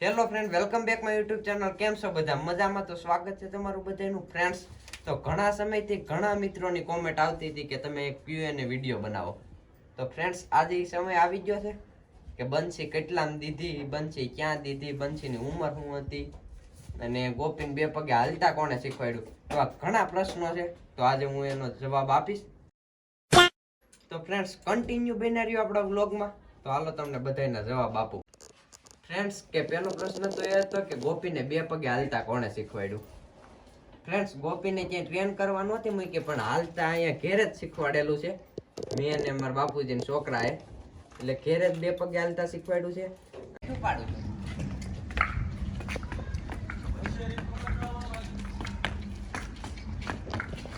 Hello friend welcome back my YouTube channel કેમ છો બધા? મજામાં તો સ્વાગત છે તમારું બધાનું ફ્રેન્ડ્સ તો ઘણા સમયથી ઘણા મિત્રોની કોમેન્ટ આવતી હતી કે તમે એક ક્યુએનએ વીડિયો બનાવો. તો ફ્રેન્ડ્સ આજે સમય આવી ગયો છે કે બંસી કેટલામ દીધી બંસી ક્યાં દીધી બંસીની ઉંમર શું હતી? અને ગોપીન બે પગે હાલતા કોણે શીખવાડ્યું? એવા ઘણા પ્રશ્નો છે. તો આજે હું એનો જવાબ આપીશ. તો ફ્રેન્ડ્સ કન્ટિન્યુ બન્યા રહ્યો આપણા વ્લોગમાં તો હાલો તમને બધાના જવાબ આપું. ફ્રેન્ડ્સ કે પહેલો પ્રશ્ન તો એ હતો કે ગોપીને બે પગે હાલતા કોણે શીખવાડ્યું? ફ્રેન્ડ્સ ગોપીને ક્યાંય ટ્રેન કરવા નહોતી મૂકી, પણ હાલતા અહીંયા ઘેર જ શીખવાડેલું છે. મેં અને મારા બાપુજીને છોકરાએ. એટલે ઘેરે જ બે પગે હાલતા શીખવાડ્યું છે. શું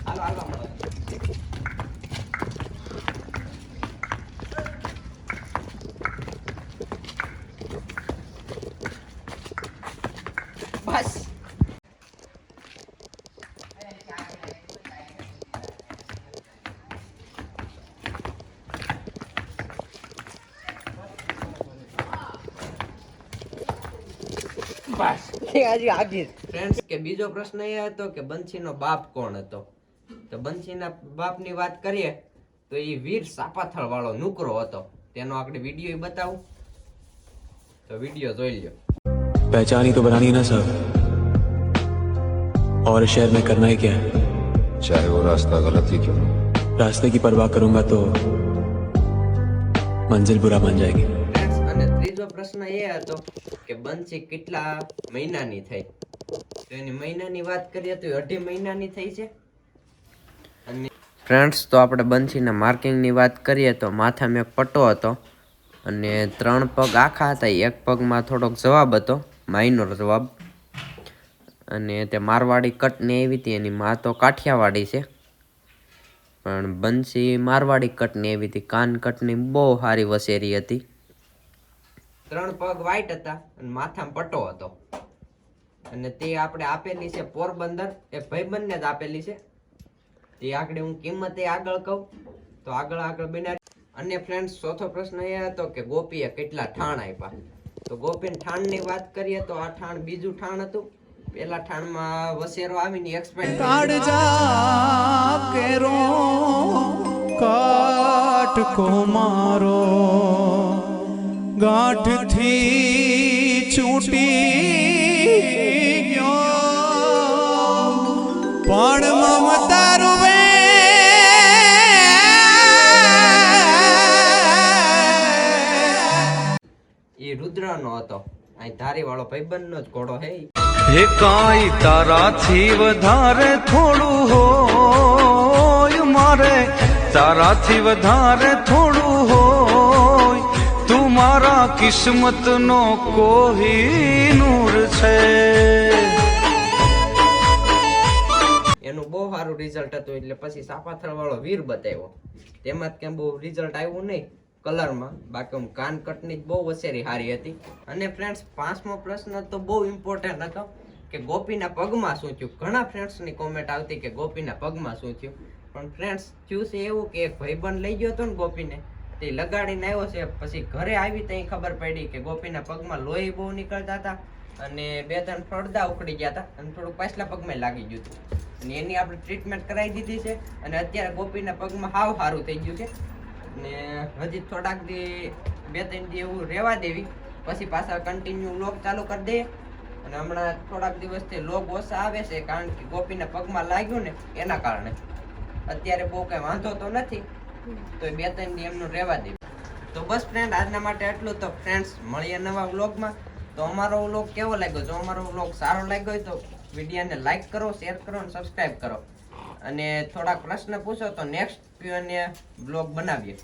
હાલો બસ. ફ્રેન્ડ્સ કે બીજો પ્રશ્ન એ હતો કે બંસીનો બાપ કોણ હતો? તો બંસીના બાપની વાત કરીએ તો એ વીર સાપાથળ વાળો નુકરો હતો. તેનો આપણે વીડિયો બતાવું. તો વીડિયો જોઈ લ્યો. पहचान ही तो बनानी है ना सब और इस शहर में करना ही क्या है चाहे वो रास्ता गलत ही क्यों हो रास्ते की परवाह करूंगा तो मंजिल बुरा बन जाएगी ફ્રેન્ડ્સ અને ત્રીજો પ્રશ્ન એ હતો કે બંસી કેટલા મહિનાની થઈ તો એની મહિનાની વાત કરીએ તો એ અઢી મહિનાની થઈ છે અને ફ્રેન્ડ્સ તો આપણે બંસીના માર્કિંગની વાત કરીએ તો માથામાં એક પટ્ટો હતો અને ત્રણ પગ આખા હતા એક પગમાં થોડોક જવાબ હતો માઇનોર જવાબ. અને તે મારવાડી કટ ને એવી હતી, એની માં તો કાઠિયાવાડી છે. પણ બંસી મારવાડી કટ ને એવી હતી, કાન કટની બહુ સારી વસેરી હતી. ત્રણ પગ વાઈટ હતા અને માથામાં પટ્ટો હતો. અને તે આપણે આપેલી છે પોરબંદર, એ ભાઈબંધને જ આપેલી છે. તે આગળ હું કિંમતે આગળ કહું, તો આગળ આગળ બના અને ફ્રેન્ડ્સ ચોથો પ્રશ્ન એ હતો કે ગોપીએ કેટલા ઠાણ આપ્યા? તો ગોપીન ઠાણની વાત કરીએ તો આ ઠાણ બીજું ઠાણ હતું. પેલા ઠાણમાં વસેરો આવીને એક્સપેન્ડ કાળજા કેરો કાટ કો મારો. ગાંઠથી છૂટી ગયો. પણ મમતા રૂવે એ રુદ્રનો હતો. અહીં ધારી વાળો ભાઈબંધનો જ ઘોડો હે. હે કાંઈ તારાથી વધારે થોડું હોય મારે. તારાથી વધારે થોડું હોય તું મારા કિસ્મતનો કોહિનૂર છે. એનું બહુ સારું રિઝલ્ટ હતું એટલે પછી સાપાથળ વાળો વીર બતાવ્યો. તેમાં કેમ બહુ રિઝલ્ટ આવ્યું નહીં. કલરમાં, બાકી કાનકટની કાન કટની જ બહુ વસેરી સારી હતી. અને ફ્રેન્ડ્સ પાંચમો પ્રશ્ન તો બહુ ઇમ્પોર્ટન્ટ હતો કે ગોપીના પગમાં શું થયું? ઘણા ફ્રેન્ડ્સની કોમેન્ટ આવતી કે ગોપીના પગમાં શું થયું? પણ ફ્રેન્ડ્સ થયું છે એવું કે એક ભાઈબંધ લઈ ગયો હતો ને ગોપીને, તે લગાડીને આવ્યો છે. પછી ઘરે આવી ત્યાં ખબર પડી કે ગોપીના પગમાં લોહી બહુ નીકળતા હતા અને બે ત્રણ ફળદા ઉખડી ગયા હતા અને થોડુંક પાછલા પગમાં લાગી ગયું હતું. અને એની આપણે ટ્રીટમેન્ટ કરાવી દીધી છે અને અત્યારે ગોપીના પગમાં હાવ સારું થઈ ગયું છે. ને હજી થોડાક દી બે ત્રણ દી એવું રહેવા દેવી. પછી પાછા કન્ટિન્યુ લોક ચાલુ કરી દે. અને હમણાં થોડાક દિવસથી લોક ઓછા આવે છે કારણ કે ગોપીના પગમાં લાગ્યું ને એના કારણે. અત્યારે બહુ કઈ વાંધો તો નથી. તો બે ત્રણ દી એમનું રહેવા દેવી. તો બસ ફ્રેન્ડ આજના માટે એટલું તો. ફ્રેન્ડ્સ મળીએ નવા વ્લોગમાં તો અમારો વ્લોગ કેવો લાગ્યો? જો અમારો વ્લોગ સારો લાગ્યો હોય તો વિડીયોને લાઈક કરો શેર કરો અને સબસ્ક્રાઈબ કરો. અને થોડાક પ્રશ્ન પૂછો તો નેક્સ્ટ બ્લોગ બનાવીએ?